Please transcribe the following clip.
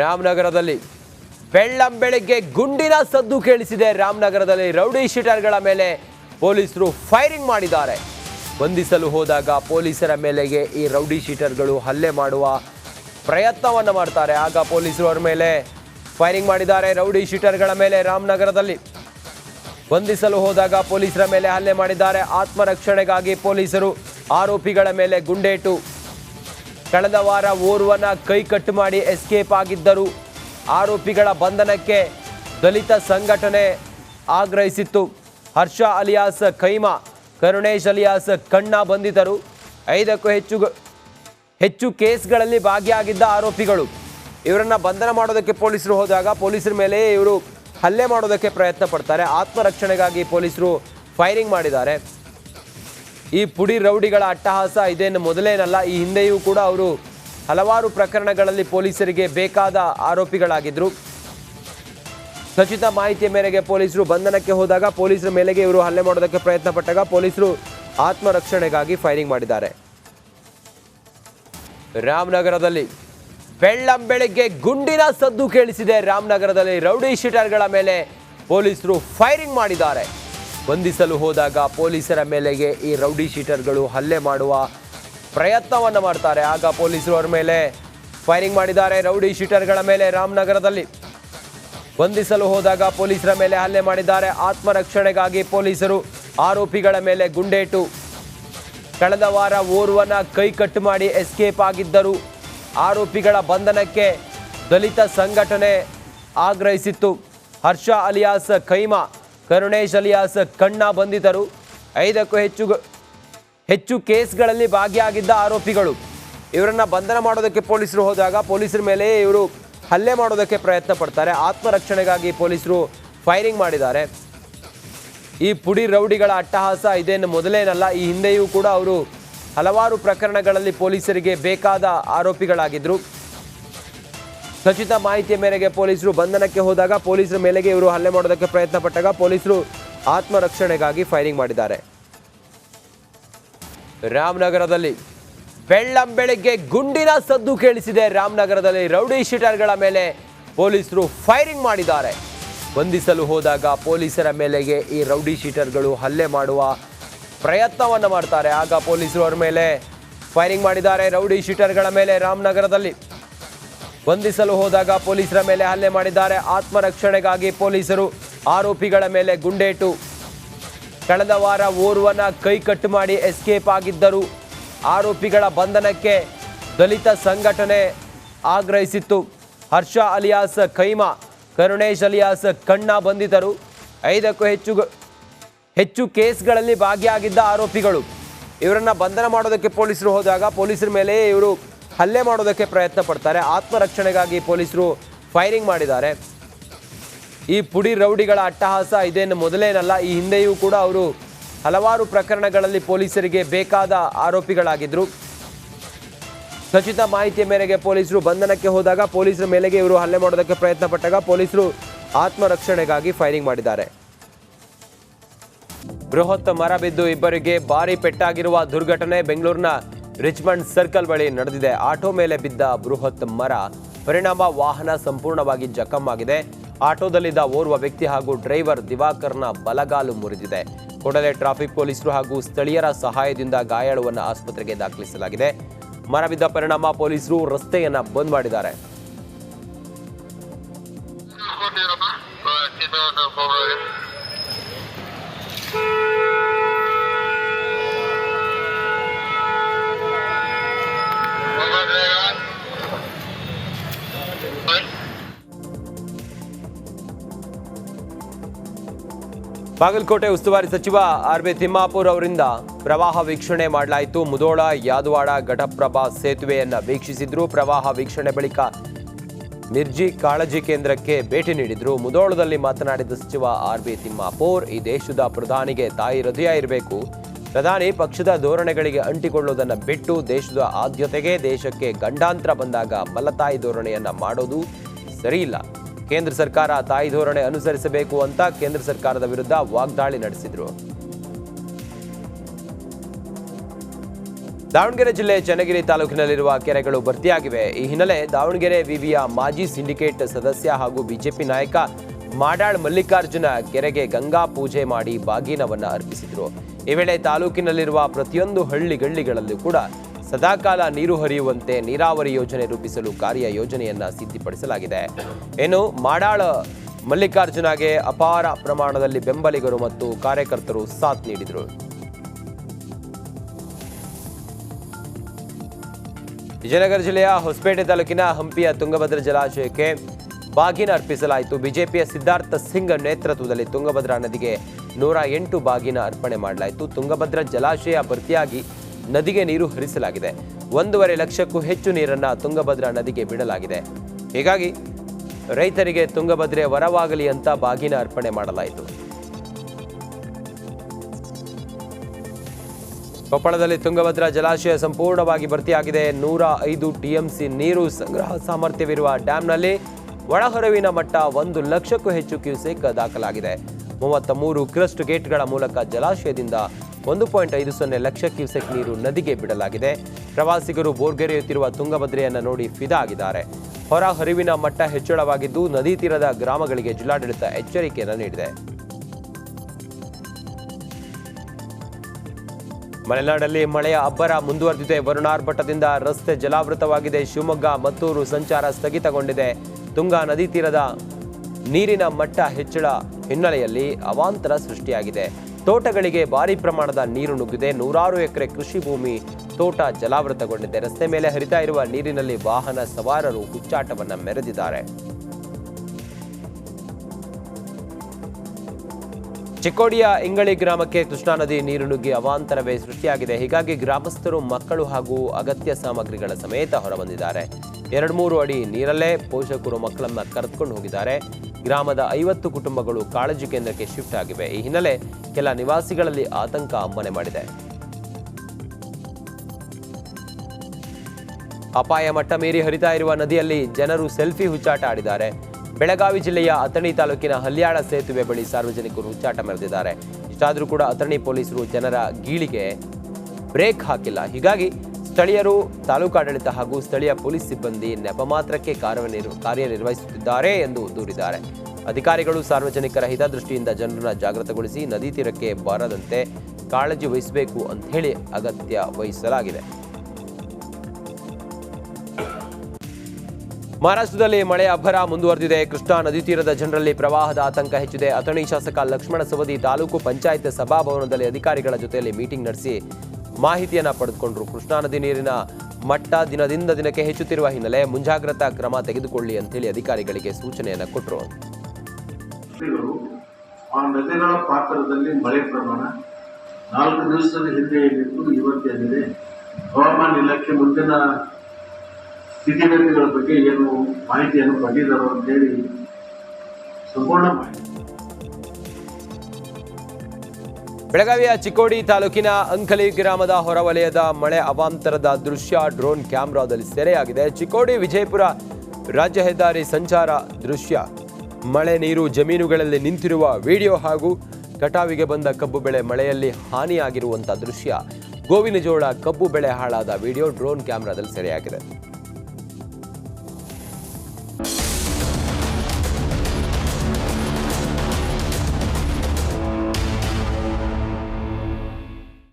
ರಾಮನಗರದಲ್ಲಿ ಬೆಳ್ಳಂ ಬೆಳಗ್ಗೆ ಗುಂಡಿನ ಸದ್ದು ಕೇಳಿಸಿದೆ. ರಾಮನಗರದಲ್ಲಿ ರೌಡಿ ಶೀಟರ್ಗಳ ಮೇಲೆ ಪೊಲೀಸರು ಫೈರಿಂಗ್ ಮಾಡಿದ್ದಾರೆ. ಬಂಧಿಸಲು ಹೋದಾಗ ಪೊಲೀಸರ ಮೇಲೆಗೆ ಈ ರೌಡಿ ಶೀಟರ್ಗಳು ಹಲ್ಲೆ ಮಾಡುವ ಪ್ರಯತ್ನವನ್ನು ಮಾಡ್ತಾರೆ. ಆಗ ಪೊಲೀಸರು ಅವರ ಮೇಲೆ ಫೈರಿಂಗ್ ಮಾಡಿದ್ದಾರೆ ರೌಡಿ ಶೀಟರ್ಗಳ ಮೇಲೆ ರಾಮನಗರದಲ್ಲಿ. ಬಂಧಿಸಲು ಹೋದಾಗ ಪೊಲೀಸರ ಮೇಲೆ ಹಲ್ಲೆ ಮಾಡಿದ್ದಾರೆ. ಆತ್ಮರಕ್ಷಣೆಗಾಗಿ ಪೊಲೀಸರು ಆರೋಪಿಗಳ ಮೇಲೆ ಗುಂಡೇಟು ಕಳೆದ ವಾರ ಓರ್ವನ ಕೈ ಕಟ್ಟು ಮಾಡಿ ಎಸ್ಕೇಪ್ ಆಗಿದ್ದರು. ಆರೋಪಿಗಳ ಬಂಧನಕ್ಕೆ ದಲಿತ ಸಂಘಟನೆ ಆಗ್ರಹಿಸಿತ್ತು. ಹರ್ಷ ಅಲಿಯಾಸ್ ಕೈಮಾ, ಕರುಣೇಶ್ ಅಲಿಯಾಸ್ ಕಣ್ಣ ಬಂಧಿತರು. ಐದಕ್ಕೂ ಹೆಚ್ಚು ಹೆಚ್ಚು ಕೇಸ್ಗಳಲ್ಲಿ ಭಾಗಿಯಾಗಿದ್ದ ಆರೋಪಿಗಳು. ಇವರನ್ನು ಬಂಧನ ಮಾಡೋದಕ್ಕೆ ಪೊಲೀಸರು ಹೋದಾಗ ಪೊಲೀಸರ ಮೇಲೆ ಇವರು ಹಲ್ಲೆ ಮಾಡೋದಕ್ಕೆ ಪ್ರಯತ್ನ ಪಡ್ತಾರೆ ಆತ್ಮರಕ್ಷಣೆಗಾಗಿ ಪೊಲೀಸರು ಫೈರಿಂಗ್ ಮಾಡಿದ್ದಾರೆ. ಈ ಪುಡಿ ರೌಡಿಗಳ ಅಟ್ಟಹಾಸ ಇದೇನು ಮೊದಲೇನಲ್ಲ, ಈ ಹಿಂದೆಯೂ ಕೂಡ ಅವರು ಹಲವಾರು ಪ್ರಕರಣಗಳಲ್ಲಿ ಪೊಲೀಸರಿಗೆ ಬೇಕಾದ ಆರೋಪಿಗಳಾಗಿದ್ದರು ಖಚಿತ ಮಾಹಿತಿಯ ಮೇರೆಗೆ ಪೊಲೀಸರು ಬಂಧನಕ್ಕೆ ಹೋದಾಗ ಪೊಲೀಸರ ಮೇಲೆಗೆ ಇವರು ಹಲ್ಲೆ ಮಾಡೋದಕ್ಕೆ ಪ್ರಯತ್ನ ಪಟ್ಟಾಗ ಪೊಲೀಸರು ಆತ್ಮರಕ್ಷಣೆಗಾಗಿ ಫೈರಿಂಗ್ ಮಾಡಿದ್ದಾರೆ. ರಾಮನಗರದಲ್ಲಿ ಬೆಳ್ಳಂ ಬೆಳಿಗ್ಗೆ ಗುಂಡಿನ ಸದ್ದು ಕೇಳಿಸಿದೆ. ರಾಮನಗರದಲ್ಲಿ ರೌಡಿ ಶೀಟರ್ಗಳ ಮೇಲೆ ಪೊಲೀಸರು ಫೈರಿಂಗ್ ಮಾಡಿದ್ದಾರೆ. ಬಂಧಿಸಲು ಹೋದಾಗ ಪೊಲೀಸರ ಮೇಲೆಗೆ ಈ ರೌಡಿ ಶೀಟರ್ಗಳು ಹಲ್ಲೆ ಮಾಡುವ ಪ್ರಯತ್ನವನ್ನು ಮಾಡ್ತಾರೆ. ಆಗ ಪೊಲೀಸರು ಅವರ ಮೇಲೆ ಫೈರಿಂಗ್ ಮಾಡಿದ್ದಾರೆ ರೌಡಿ ಶೀಟರ್ಗಳ ಮೇಲೆ ರಾಮನಗರದಲ್ಲಿ. ಬಂಧಿಸಲು ಹೋದಾಗ ಪೊಲೀಸರ ಮೇಲೆ ಹಲ್ಲೆ ಮಾಡಿದ್ದಾರೆ. ಆತ್ಮರಕ್ಷಣೆಗಾಗಿ ಪೊಲೀಸರು ಆರೋಪಿಗಳ ಮೇಲೆ ಗುಂಡೇಟು. ಕಳೆದ ವಾರ ಓರ್ವನ ಕೈ ಕಟ್ಟು ಮಾಡಿ ಎಸ್ಕೇಪ್ ಆಗಿದ್ದರು. ಆರೋಪಿಗಳ ಬಂಧನಕ್ಕೆ ದಲಿತ ಸಂಘಟನೆ ಆಗ್ರಹಿಸಿತ್ತು. ಹರ್ಷ ಅಲಿಯಾಸ್ ಕೈಮಾ ಕರುಣೇಶ್ ಅಲಿಯಾಸ್ ಕಣ್ಣ ಬಂಧಿತರು. ಐದಕ್ಕೂ ಹೆಚ್ಚು ಹೆಚ್ಚು ಕೇಸ್ಗಳಲ್ಲಿ ಭಾಗಿಯಾಗಿದ್ದ ಆರೋಪಿಗಳು. ಇವರನ್ನ ಬಂಧನ ಮಾಡೋದಕ್ಕೆ ಪೊಲೀಸರು ಹೋದಾಗ ಪೊಲೀಸರ ಮೇಲೆ ಇವರು ಹಲ್ಲೆ ಮಾಡೋದಕ್ಕೆ ಪ್ರಯತ್ನ ಪಡ್ತಾರೆ. ಆತ್ಮರಕ್ಷಣೆಗಾಗಿ ಪೊಲೀಸರು ಫೈರಿಂಗ್ ಮಾಡಿದ್ದಾರೆ. ಈ ಪುಡಿ ರೌಡಿಗಳ ಅಟ್ಟಹಾಸ ಇದೇನು ಮೊದಲೇನಲ್ಲ, ಈ ಹಿಂದೆಯೂ ಕೂಡ ಅವರು ಹಲವಾರು ಪ್ರಕರಣಗಳಲ್ಲಿ ಪೊಲೀಸರಿಗೆ ಬೇಕಾದ ಆರೋಪಿಗಳಾಗಿದ್ದರು ಖಚಿತ ಮಾಹಿತಿಯ ಮೇರೆಗೆ ಪೊಲೀಸರು ಬಂಧನಕ್ಕೆ ಹೋದಾಗ ಪೊಲೀಸರ ಮೇಲೆಗೆ ಇವರು ಹಲ್ಲೆ ಮಾಡೋದಕ್ಕೆ ಪ್ರಯತ್ನ ಪಟ್ಟಾಗ ಪೊಲೀಸರು ಆತ್ಮರಕ್ಷಣೆಗಾಗಿ ಫೈರಿಂಗ್ ಮಾಡಿದ್ದಾರೆ. ರಾಮನಗರದಲ್ಲಿ ಬೆಳ್ಳಂ ಬೆಳಗ್ಗೆ ಗುಂಡಿನ ಸದ್ದು ಕೇಳಿಸಿದೆ. ರಾಮನಗರದಲ್ಲಿ ರೌಡಿ ಶೀಟರ್ಗಳ ಮೇಲೆ ಪೊಲೀಸರು ಫೈರಿಂಗ್ ಮಾಡಿದ್ದಾರೆ. ಬಂಧಿಸಲು ಹೋದಾಗ ಪೊಲೀಸರ ಮೇಲೆಗೆ ಈ ರೌಡಿ ಶೀಟರ್ಗಳು ಹಲ್ಲೆ ಮಾಡುವ ಪ್ರಯತ್ನವನ್ನು ಮಾಡ್ತಾರೆ. ಆಗ ಪೊಲೀಸರು ಅವರ ಮೇಲೆ ಫೈರಿಂಗ್ ಮಾಡಿದ್ದಾರೆ. ರೌಡಿ ಶೀಟರ್ಗಳ ಮೇಲೆ ರಾಮನಗರದಲ್ಲಿ ಬಂಧಿಸಲು ಹೋದಾಗ ಪೊಲೀಸರ ಮೇಲೆ ಹಲ್ಲೆ ಮಾಡಿದ್ದಾರೆ. ಆತ್ಮರಕ್ಷಣೆಗಾಗಿ ಪೊಲೀಸರು ಆರೋಪಿಗಳ ಮೇಲೆ ಗುಂಡೇಟು. ಕಳೆದ ವಾರ ಓರ್ವನ ಕೈ ಕಟ್ಟು ಮಾಡಿ ಎಸ್ಕೇಪ್ ಆಗಿದ್ದರು. ಆರೋಪಿಗಳ ಬಂಧನಕ್ಕೆ ದಲಿತ ಸಂಘಟನೆ ಆಗ್ರಹಿಸಿತ್ತು. ಹರ್ಷ ಅಲಿಯಾಸ್ ಕೈಮಾ, ಕರುಣೇಶ್ ಅಲಿಯಾಸ್ ಕಣ್ಣ ಬಂಧಿತರು. ಐದಕ್ಕೂ ಹೆಚ್ಚು ಹೆಚ್ಚು ಕೇಸ್ಗಳಲ್ಲಿ ಭಾಗಿಯಾಗಿದ್ದ ಆರೋಪಿಗಳು. ಇವರನ್ನು ಬಂಧನ ಮಾಡೋದಕ್ಕೆ ಪೊಲೀಸರು ಹೋದಾಗ ಪೊಲೀಸರ ಮೇಲೆ ಇವರು ಹಲ್ಲೆ ಮಾಡೋದಕ್ಕೆ ಪ್ರಯತ್ನ ಪಡ್ತಾರೆ. ಆತ್ಮರಕ್ಷಣೆಗಾಗಿ ಪೊಲೀಸರು ಫೈರಿಂಗ್ ಮಾಡಿದ್ದಾರೆ. ಈ ಪುಡಿ ರೌಡಿಗಳ ಅಟ್ಟಹಾಸ ಇದೇನು ಮೊದಲೇನಲ್ಲ, ಈ ಹಿಂದೆಯೂ ಕೂಡ ಅವರು ಹಲವಾರು ಪ್ರಕರಣಗಳಲ್ಲಿ ಪೊಲೀಸರಿಗೆ ಬೇಕಾದ ಆರೋಪಿಗಳಾಗಿದ್ದರು ಖಚಿತ ಮಾಹಿತಿಯ ಮೇರೆಗೆ ಪೊಲೀಸರು ಬಂಧನಕ್ಕೆ ಹೋದಾಗ ಪೊಲೀಸರ ಮೇಲೆಗೆ ಇವರು ಹಲ್ಲೆ ಮಾಡೋದಕ್ಕೆ ಪ್ರಯತ್ನ ಪಟ್ಟಾಗ ಪೊಲೀಸರು ಆತ್ಮರಕ್ಷಣೆಗಾಗಿ ಫೈರಿಂಗ್ ಮಾಡಿದ್ದಾರೆ. ಬೃಹತ್ ಮರ ಬಿದ್ದು ಇಬ್ಬರಿಗೆ ಭಾರಿ ಪೆಟ್ಟಾಗಿರುವ ದುರ್ಘಟನೆ ಬೆಂಗಳೂರಿನ ರಿಚ್ಮಂಡ್ ಸರ್ಕಲ್ ಬಳಿ ನಡೆದಿದೆ. ಆಟೋ ಮೇಲೆ ಬಿದ್ದ ಬೃಹತ್ ಮರ ಪರಿಣಾಮ ವಾಹನ ಸಂಪೂರ್ಣವಾಗಿ ಜಖಮ್ಮಾಗಿದೆ ಆಟೋದಲ್ಲಿದ್ದ ಓರ್ವ ವ್ಯಕ್ತಿ ಹಾಗೂ ಡ್ರೈವರ್ ದಿವಾಕರ್ನ ಬಲಗಾಲು ಮುರಿದಿದೆ. ಕೂಡಲೇ ಟ್ರಾಫಿಕ್ ಪೊಲೀಸರು ಹಾಗೂ ಸ್ಥಳೀಯರ ಸಹಾಯದಿಂದ ಗಾಯಾಳುವನ್ನು ಆಸ್ಪತ್ರೆಗೆ ದಾಖಲಿಸಲಾಗಿದೆ. ಮರ ಬಿದ್ದ ಪರಿಣಾಮ ಪೊಲೀಸರು ರಸ್ತೆಯನ್ನ ಬಂದ್ ಮಾಡಿದ್ದಾರೆ. ಬಾಗಲಕೋಟೆ ಉಸ್ತುವಾರಿ ಸಚಿವ ಆರ್ ಬಿ ತಿಮ್ಮಾಪುರ್ ಅವರಿಂದ ಪ್ರವಾಹ ವೀಕ್ಷಣೆ ಮಾಡಲಾಯಿತು. ಮುದೋಳ ಯಾದವಾಡ, ಘಟಪ್ರಭಾ ಸೇತುವೆಯನ್ನು ವೀಕ್ಷಿಸಿದ್ರು. ಪ್ರವಾಹ ವೀಕ್ಷಣೆ ಬಳಿಕ ನಿರ್ಜಿ ಕಾಳಜಿ ಕೇಂದ್ರಕ್ಕೆ ಭೇಟಿ ನೀಡಿದ್ರು. ಮುದೋಳದಲ್ಲಿ ಮಾತನಾಡಿದ ಸಚಿವ ಆರ್ ಬಿ ತಿಮ್ಮಾಪುರ್, ಈ ದೇಶದ ಪ್ರಧಾನಿಗೆ ತಾಯಿ ಹೃದಯ ಇರಬೇಕು. ಪ್ರಧಾನಿ ಪಕ್ಷದ ಧೋರಣೆಗಳಿಗೆ ಅಂಟಿಕೊಳ್ಳುವುದನ್ನು ಬಿಟ್ಟು ದೇಶದ ಆದ್ಯತೆಗೆ ದೇಶಕ್ಕೆ ಗಂಡಾಂತರ ಬಂದಾಗ ಮಲತಾಯಿ ಧೋರಣೆಯನ್ನು ಮಾಡೋದು ಸರಿಯಿಲ್ಲ. ಕೇಂದ್ರ ಸರ್ಕಾರ ತಾಯಿ ಧೋರಣೆ ಅನುಸರಿಸಬೇಕು ಅಂತ ಕೇಂದ್ರ ಸರ್ಕಾರದ ವಿರುದ್ಧ ವಾಗ್ದಾಳಿ ನಡೆಸಿದ್ರು. ದಾವಣಗೆರೆ ಜಿಲ್ಲೆ ಚನ್ನಗಿರಿ ತಾಲೂಕಿನಲ್ಲಿರುವ ಕೆರೆಗಳು ಭರ್ತಿಯಾಗಿವೆ. ಈ ಹಿನ್ನೆಲೆ ದಾವಣಗೆರೆ ವಿವಿಯ ಮಾಜಿ ಸಿಂಡಿಕೇಟ್ ಸದಸ್ಯ ಹಾಗೂ ಬಿಜೆಪಿ ನಾಯಕ ಮಾಡಾಳ್ ಮಲ್ಲಿಕಾರ್ಜುನ ಕೆರೆಗೆ ಗಂಗಾ ಪೂಜೆ ಮಾಡಿ ಬಾಗಿನವನ್ನ ಅರ್ಪಿಸಿದರು. ಈ ವೇಳೆ ತಾಲೂಕಿನಲ್ಲಿರುವ ಪ್ರತಿಯೊಂದು ಹಳ್ಳಿಗಳ್ಳಿಗಳಲ್ಲೂ ಕೂಡ ಸದಾಕಾಲ ನೀರು ಹರಿಯುವಂತೆ ನೀರಾವರಿ ಯೋಜನೆ ರೂಪಿಸಲು ಕಾರ್ಯ ಯೋಜನೆಯನ್ನ ಸಿದ್ಧಪಡಿಸಲಾಗಿದೆ. ಇನ್ನು ಮಾಡಾಳ ಮಲ್ಲಿಕಾರ್ಜುನಗೆ ಅಪಾರ ಪ್ರಮಾಣದಲ್ಲಿ ಬೆಂಬಲಿಗರು ಮತ್ತು ಕಾರ್ಯಕರ್ತರು ಸಾಥ್ ನೀಡಿದರು. ವಿಜಯನಗರ ಜಿಲ್ಲೆಯ ಹೊಸಪೇಟೆ ತಾಲೂಕಿನ ಹಂಪಿಯ ತುಂಗಭದ್ರಾ ಜಲಾಶಯಕ್ಕೆ ಬಾಗಿನ ಅರ್ಪಿಸಲಾಯಿತು. ಬಿಜೆಪಿಯ ಸಿದ್ಧಾರ್ಥ ಸಿಂಗ್ ನೇತೃತ್ವದಲ್ಲಿ ತುಂಗಭದ್ರಾ ನದಿಗೆ ನೂರ ಎಂಟು ಬಾಗಿನ ಅರ್ಪಣೆ ಮಾಡಲಾಯಿತು. ತುಂಗಭದ್ರಾ ಜಲಾಶಯ ಭರ್ತಿಯಾಗಿ ನದಿಗೆ ನೀರು ಹರಿಸಲಾಗಿದೆ. ಒಂದೂವರೆ ಲಕ್ಷಕ್ಕೂ ಹೆಚ್ಚು ನೀರನ್ನು ತುಂಗಭದ್ರಾ ನದಿಗೆ ಬಿಡಲಾಗಿದೆ. ಹೀಗಾಗಿ ರೈತರಿಗೆ ತುಂಗಭದ್ರೆ ವರವಾಗಲಿ ಅಂತ ಬಾಗಿನ ಅರ್ಪಣೆ ಮಾಡಲಾಯಿತು. ಕೊಪ್ಪಳದಲ್ಲಿ ತುಂಗಭದ್ರಾ ಜಲಾಶಯ ಸಂಪೂರ್ಣವಾಗಿ ಭರ್ತಿಯಾಗಿದೆ. ನೂರ ಐದು ಟಿಎಂಸಿ ನೀರು ಸಂಗ್ರಹ ಸಾಮರ್ಥ್ಯವಿರುವ ಡ್ಯಾಂನಲ್ಲಿ ಒಳಹರಿವಿನ ಮಟ್ಟ ಒಂದು ಲಕ್ಷಕ್ಕೂ ಹೆಚ್ಚು ಕ್ಯೂಸೆಕ್ ದಾಖಲಾಗಿದೆ. ಮೂವತ್ತ ಮೂರು ಕ್ರಸ್ಟ್ ಗೇಟ್ಗಳ ಮೂಲಕ ಜಲಾಶಯದಿಂದ ಒಂದು ಪಾಯಿಂಟ್ ಐದು ಸೊನ್ನೆ ಲಕ್ಷ ಕ್ಯೂಸೆಕ್ ನೀರು ನದಿಗೆ ಬಿಡಲಾಗಿದೆ. ಪ್ರವಾಸಿಗರು ಬೋರ್ಗೆರೆಯುತ್ತಿರುವ ತುಂಗಭದ್ರೆಯನ್ನು ನೋಡಿ ಫಿದಾ ಆಗಿದ್ದಾರೆ ಹೊರ ಹರಿವಿನ ಮಟ್ಟ ಹೆಚ್ಚಳವಾಗಿದ್ದು ನದಿ ತೀರದ ಗ್ರಾಮಗಳಿಗೆ ಜಿಲ್ಲಾಡಳಿತ ಎಚ್ಚರಿಕೆಯನ್ನು ನೀಡಿದೆ. ಮಲೆನಾಡಲ್ಲಿ ಮಳೆಯ ಅಬ್ಬರ ಮುಂದುವರೆದಿದೆ. ವರುಣಾರ್ಭಟದಿಂದ ರಸ್ತೆ ಜಲಾವೃತವಾಗಿದೆ. ಶಿವಮೊಗ್ಗ, ಮತ್ತೂರು ಸಂಚಾರ ಸ್ಥಗಿತಗೊಂಡಿದೆ. ತುಂಗಾ ನದಿ ತೀರದ ನೀರಿನ ಮಟ್ಟ ಹೆಚ್ಚಳ ಹಿನ್ನೆಲೆಯಲ್ಲಿ ಅವಾಂತರ ಸೃಷ್ಟಿಯಾಗಿದೆ. ತೋಟಗಳಿಗೆ ಭಾರಿ ಪ್ರಮಾಣದ ನೀರು ನುಗ್ಗಿದೆ. ನೂರಾರು ಎಕರೆ ಕೃಷಿ ಭೂಮಿ ತೋಟ ಜಲಾವೃತಗೊಂಡಿದೆ. ರಸ್ತೆ ಮೇಲೆ ಹರಿತಾ ಇರುವ ನೀರಿನಲ್ಲಿ ವಾಹನ ಸವಾರರು ಹುಚ್ಚಾಟವನ್ನ ಮೆರೆದಿದ್ದಾರೆ. ಚಿಕ್ಕೋಡಿಯ ಇಂಗಳಿ ಗ್ರಾಮಕ್ಕೆ ಕೃಷ್ಣಾ ನದಿ ನೀರು ನುಗ್ಗಿ ಅವಾಂತರವೇ ಸೃಷ್ಟಿಯಾಗಿದೆ. ಹೀಗಾಗಿ ಗ್ರಾಮಸ್ಥರು, ಮಕ್ಕಳು ಹಾಗೂ ಅಗತ್ಯ ಸಾಮಗ್ರಿಗಳ ಸಮೇತ ಹೊರಬಂದಿದ್ದಾರೆ. ಎರಡು ಮೂರು ಅಡಿ ನೀರಲ್ಲೇ ಪೋಷಕರು ಮಕ್ಕಳನ್ನ ಕರೆದುಕೊಂಡು ಹೋಗಿದ್ದಾರೆ. ಗ್ರಾಮದ ಐವತ್ತು ಕುಟುಂಬಗಳು ಕಾಳಜಿ ಕೇಂದ್ರಕ್ಕೆ ಶಿಫ್ಟ್ ಆಗಿವೆ. ಈ ಹಿನ್ನೆಲೆ ಕೆಲ ನಿವಾಸಿಗಳಲ್ಲಿ ಆತಂಕ ಮನೆ ಮಾಡಿದೆ. ಅಪಾಯ ಮಟ್ಟ ಮೀರಿ ಹರಿತಾ ಇರುವ ನದಿಯಲ್ಲಿ ಜನರು ಸೆಲ್ಫಿ ಹುಚ್ಚಾಟ ಆಡಿದ್ದಾರೆ. ಬೆಳಗಾವಿ ಜಿಲ್ಲೆಯ ಅಥಣಿ ತಾಲೂಕಿನ ಹಲ್ಯಾಳ ಸೇತುವೆ ಬಳಿ ಸಾರ್ವಜನಿಕರು ಹುಚ್ಚಾಟ ಮೆರೆದಿದ್ದಾರೆ ಇಷ್ಟಾದರೂ ಕೂಡ ಅಥಣಿ ಪೊಲೀಸರು ಜನರ ಗೀಳಿಗೆ ಬ್ರೇಕ್ ಹಾಕಿಲ್ಲ. ಹೀಗಾಗಿ ಸ್ಥಳೀಯರು ತಾಲೂಕಾಡಳಿತ ಹಾಗೂ ಸ್ಥಳೀಯ ಪೊಲೀಸ್ ಸಿಬ್ಬಂದಿ ನೆಪ ಮಾತ್ರಕ್ಕೆ ಕಾರ್ಯನಿರ್, ಕಾರ್ಯನಿರ್ವಹಿಸುತ್ತಿದ್ದಾರೆ ಎಂದು ದೂರಿದ್ದಾರೆ. ಅಧಿಕಾರಿಗಳು ಸಾರ್ವಜನಿಕರ ಹಿತದೃಷ್ಟಿಯಿಂದ ಜನರನ್ನು ಜಾಗೃತಗೊಳಿಸಿ ನದಿ ತೀರಕ್ಕೆ ಬಾರದಂತೆ ಕಾಳಜಿ ವಹಿಸಬೇಕು ಅಂತ ಹೇಳಿ ಅಗತ್ಯ ವಹಿಸಲಾಗಿದೆ. ಮಹಾರಾಷ್ಟ್ರದಲ್ಲಿ ಮಳೆ ಅಬ್ಬರ ಮುಂದುವರೆದಿದೆ. ಕೃಷ್ಣಾ ನದಿ ತೀರದ ಜನರಲ್ಲಿ ಪ್ರವಾಹದ ಆತಂಕ ಹೆಚ್ಚಿದೆ. ಅಥಣಿ ಶಾಸಕ ಲಕ್ಷ್ಮಣ ಸವದಿ ತಾಲೂಕು ಪಂಚಾಯತ್ ಸಭಾಭವನದಲ್ಲಿ ಅಧಿಕಾರಿಗಳ ಜೊತೆಯಲ್ಲಿ ಮೀಟಿಂಗ್ ನಡೆಸಿ ಮಾಹಿತಿಯನ್ನ ಪಡೆದುಕೊಂಡರು. ಕೃಷ್ಣಾ ನದಿ ನೀರಿನ ಮಟ್ಟ ದಿನದಿಂದ ದಿನಕ್ಕೆ ಹೆಚ್ಚುತ್ತಿರುವ ಹಿನ್ನೆಲೆ ಮುಂಜಾಗ್ರತಾ ಕ್ರಮ ತೆಗೆದುಕೊಳ್ಳಿ ಅಂತೇಳಿ ಅಧಿಕಾರಿಗಳಿಗೆ ಸೂಚನೆಯನ್ನ ಕೊಟ್ಟರು ಆ ನದಿಗಳ ಪಾತ್ರದಲ್ಲಿ ಮಳೆ ಪ್ರಮಾಣ ನಾಲ್ಕು ದಿವಸದ ಹಿಂದೆ ಏನಿತ್ತು ಇವತ್ತೇನಿದೆ ಹವಾಮಾನ ಇಲಾಖೆ ಮುಂದಿನ ಸ್ಥಿತಿಗತಿಗಳ ಬಗ್ಗೆ ಏನು ಮಾಹಿತಿಯನ್ನು ಪಡೆದಿದ್ದಾರೋ ಅಂತೇಳಿ ಸಂಪೂರ್ಣ ಮಾಹಿತಿ. ಬೆಳಗಾವಿಯ ಚಿಕ್ಕೋಡಿ ತಾಲೂಕಿನ ಅಂಕಲಿ ಗ್ರಾಮದ ಹೊರವಲಯದ ಮಳೆ ಅವಾಂತರದ ದೃಶ್ಯ, ಡ್ರೋನ್ ಕ್ಯಾಮೆರಾದಲ್ಲಿ ಸೆರೆಯಾಗಿದೆ. ಚಿಕ್ಕೋಡಿ ವಿಜಯಪುರ ರಾಜ್ಯ ಹೆದ್ದಾರಿ ಸಂಚಾರ ದೃಶ್ಯ. ಮಳೆ ನೀರು ಜಮೀನುಗಳಲ್ಲಿ ನಿಂತಿರುವ ವಿಡಿಯೋ ಹಾಗೂ ಕಟಾವಿಗೆ ಬಂದ ಕಬ್ಬು ಬೆಳೆ ಮಳೆಯಲ್ಲಿ ಹಾನಿಯಾಗಿರುವಂಥ ದೃಶ್ಯ. ಗೋವಿನ ಜೋಳ ಕಬ್ಬು ಬೆಳೆ ಹಾಳಾದ ವಿಡಿಯೋ, ಡ್ರೋನ್ ಕ್ಯಾಮೆರಾದಲ್ಲಿ ಸೆರೆಯಾಗಿದೆ.